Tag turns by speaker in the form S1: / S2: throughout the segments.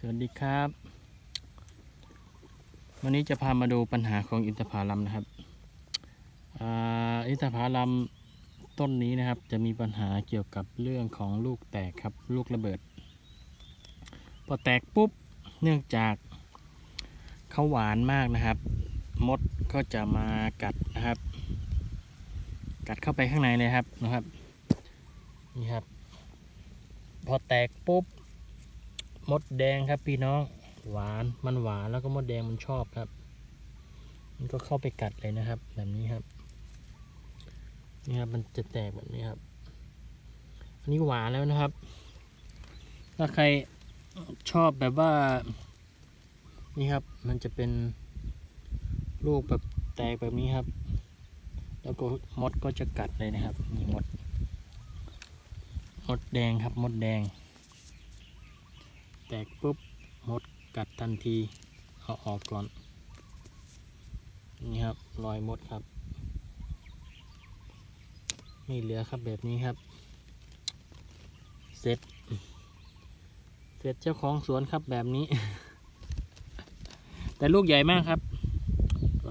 S1: สวัสดีครับ วันนี้จะพามาดูปัญหาของอินทผลัมนะครับอ่าอินทผลัมต้นนี้นะครับ จะมีปัญหาเกี่ยวกับเรื่องของลูกแตกครับลูกระเบิด พอแตกปุ๊บเนื่องจากเขาหวานมากนะครับ มดก็จะมากัดนะครับ กัดเข้าไปข้างในเลยครับนะครับนี่ครับ พอแตกปุ๊บ มดแดงครับพี่น้องหวานมันหวานแล้วก็มดแดงมันชอบครับ มันก็เข้าไปกัดเลยนะครับ แบบนี้ครับ นี่ครับมันจะแตกแบบนี้ครับ อันนี้หวานแล้วนะครับ ถ้าใครชอบแบบว่า นี่ครับมันจะเป็นลูกแบบแตกแบบนี้ครับ แล้วก็มดก็จะกัดเลยนะครับนี่มด มดแดงครับมดแดง แตกปุ๊บมดกัดทันที เอาออกก่อน นี่ครับรอยมดครับ ไม่เหลือครับแบบนี้ครับ เสร็จ เสร็จเจ้าของสวนครับแบบนี้ แต่ลูกใหญ่มากครับ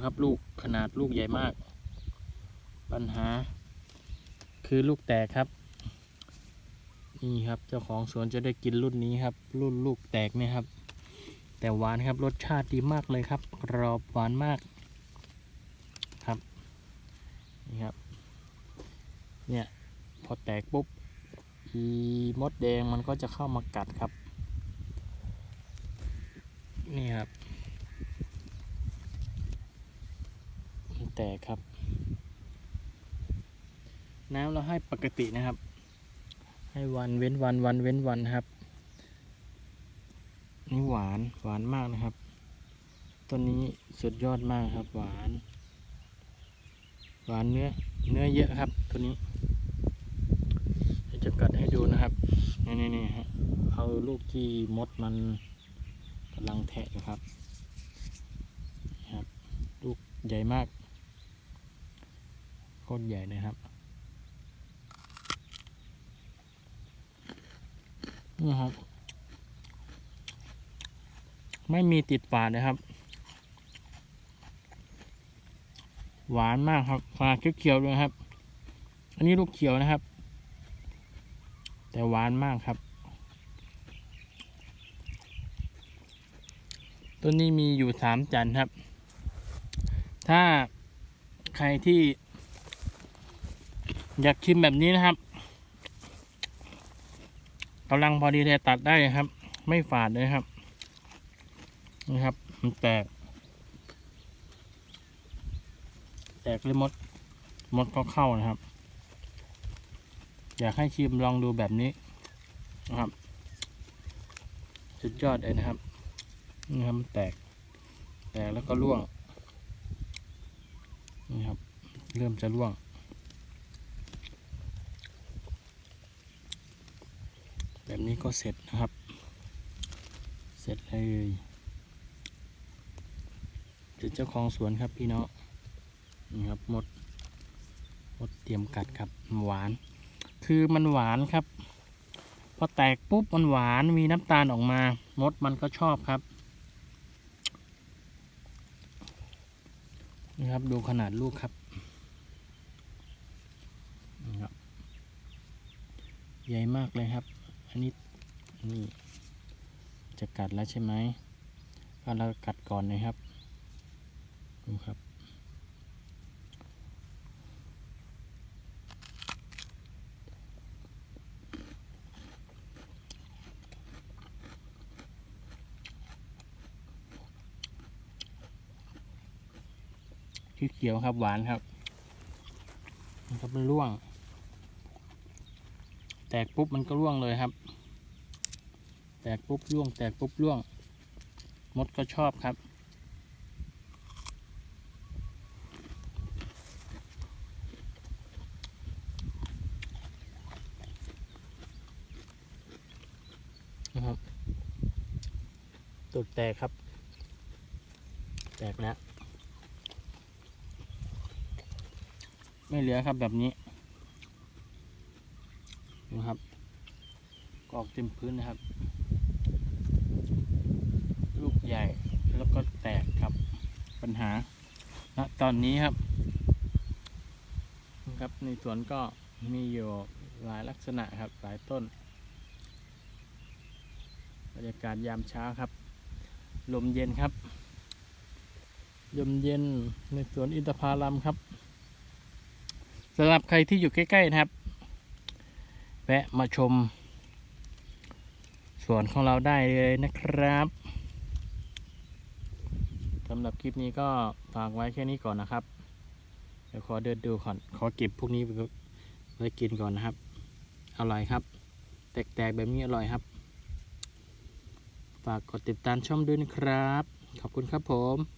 S1: ครับลูกขนาดลูกใหญ่มาก ปัญหา คือลูกแตกครับ นี่ครับเจ้าของสวนจะได้กินรุ่นนี้ครับ รุ่นลูกแตกเนี่ยครับ แต่หวานครับรสชาติดีมากเลยครับกรอบหวานมากครับนี่ครับ เนี่ยพอแตกปุ๊บอีมดแดงมันก็จะเข้ามากัดครับ นี่ครับแตกครับ น้ำเราให้ปกตินะครับ ให้วันเว้นวันวันเว้นวันครับนี่หวานหวานมากนะครับต้นนี้สุดยอดมากครับ หวาน หวานเนื้อเนื้อเยอะครับตัวนี้จะกัดให้ดูนะครับนี่นี่นี่ฮะเอาลูกที่มดมันกำลังแทะอยู่ครับนะครับ ลูกใหญ่มากโคตรใหญ่เลยครับ นี่ครับ ไม่มีติดฝาดนะครับ หวานมากครับฝาเขียวๆด้วยครับ อันนี้ลูกเขียวนะครับ แต่หวานมากครับ ต้นนี้มีอยู่สามจันครับ ถ้าใครที่อยากชิมแบบนี้นะครับ กำลังพอดีเลยตัดได้ครับ ไม่ฝาดเลยครับนี่ครับ มันแตก แตกเลยมด มดก็เข้านะครับ อยากให้ชิมลองดูแบบนี้นะครับสุดยอดเลยนะครับนี่ครับมันแตก แตกแล้วก็ร่วงนี่ครับ เริ่มจะร่วง แบบนี้ก็เสร็จนะครับ เสร็จเลยเดี๋ยวเจ้าของสวนครับพี่เน้องนี่ครับมดมดเตรียมกัดครับหวาน คือมันหวานครับ พอแตกปุ๊บมันหวานมีน้ำตาลออกมามดมันก็ชอบครับนี่ครับดูขนาดลูกครับนะครับใหญ่มากเลยครับ อันนี้นี่จะกัดแล้วใช่ไหมก็เรากัดก่อนนะครับดูครับเขียวครับหวานครับนะครับมันร่วง กปุ๊บมันก็ร่วงเลยครับ แตกปุ๊บร่วง แตกปุ๊บร่วง มดก็ชอบครับ นะครับตุดแตกครับ แตกแล้ว ไม่เหลือครับแบบนี้ นะครับกอกเต็มพื้นนะครับ ลูกใหญ่แล้วก็แตกครับปัญหาณตอนนี้ครับ ครับในสวนก็มีอยู่หลายลักษณะครับหลายต้นบรรยากาศยามเช้าครับ ลมเย็นครับ ลมเย็นในสวนอินทผลัมครับสำหรับใครที่อยู่ใกล้ ๆ นะครับ แวะมาชม สวนของเราได้เลยนะครับสำหรับคลิปนี้ก็ฝากไว้แค่นี้ก่อนนะครับ เดี๋ยวขอเดินดูก่อน ขอเก็บพวกนี้ไว้กินก่อนนะครับ อร่อยครับ แตกๆแบบนี้อร่อยครับ ฝากกดติดตามช่องด้วยนะครับ ขอบคุณครับผม